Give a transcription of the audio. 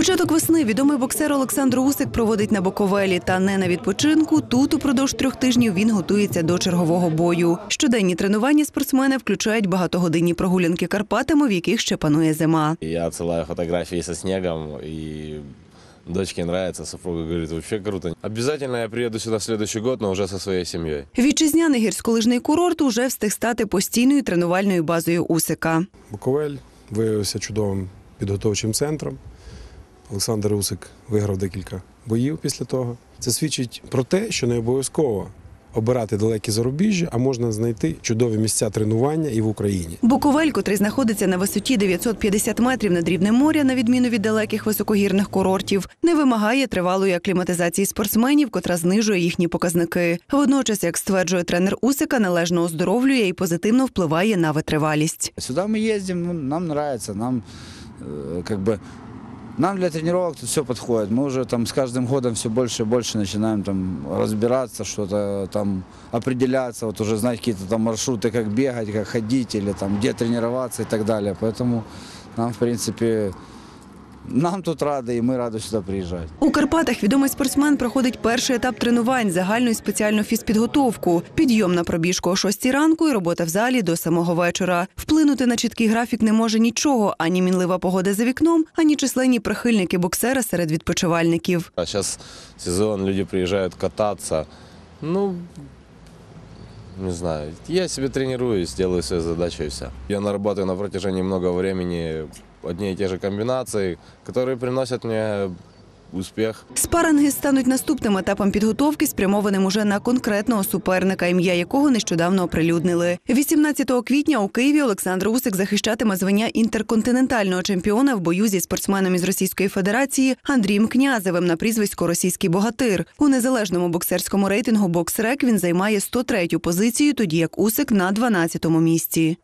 Початок весни відомий боксер Олександр Усик проводить на Боковелі та не на відпочинку. Тут упродовж трьох тижнів він готується до чергового бою. Щоденні тренування спортсмена включають багатогодинні прогулянки Карпатами, в яких ще панує зима. Я отсылаю фотографии со снегом, и дочке нравится, супруга говорит, вообще круто. Обязательно я приеду сюда в следующий год, но уже со своей семьей. Вітчизняний гірськолижний курорт уже встиг стати постійною тренувальною базою Усика. Буковель виявився чудовим підготовчим центром. Олександр Усик виграв декілька боїв після того. Це свідчить про те, що не обов'язково обирати далекі зарубіжжя, а можна знайти чудові місця тренування і в Україні. Буковель, котрий знаходиться на висоті 950 метрів над рівнем моря, на відміну від далеких високогірних курортів, не вимагає тривалої акліматизації спортсменів, котра знижує їхні показники. Водночас, як стверджує тренер Усика, належно оздоровлює і позитивно впливає на витривалість. Сюда мы ездим, ну, нам нравится, нам э, как бы нам для тренировок тут все подходит. Мы уже там с каждым годом все больше и больше начинаем там разбираться, что-то там определяться, вот уже знать какие-то там маршруты, как бегать, как ходить или там где тренироваться и так далее. Поэтому нам, в принципе, нам тут рады, и мы рады сюда приезжать. У Карпатах відомий спортсмен проходить перший етап тренувань, загальну і спеціальну фізпідготовку, підйом на пробіжку о 6 ранку і робота в залі до самого вечора. Вплинути на чіткий графік не може нічого, ані мінлива погода за вікном, ані численні прихильники боксера серед відпочивальників. А сейчас сезон, люди приезжают кататься. Ну, не знаю, я себе тренируюсь, делаю свою задачу и все. Я нарабатываю на протяжении много времени одни и те же комбинации, которые приносят мне успех. Спаринги стануть наступним етапом підготовки, спрямованим уже на конкретного суперника, ім'я якого нещодавно оприлюднили. 18 квітня у Києві Олександр Усик захищатиме звання інтерконтинентального чемпіона в бою зі спортсменом із Російської Федерації Андрієм Князевим на прізвисько Російський богатир. У незалежному боксерському рейтингу «Боксрек» він займає 103-ю позицію, тоді як Усик на 12-му місці.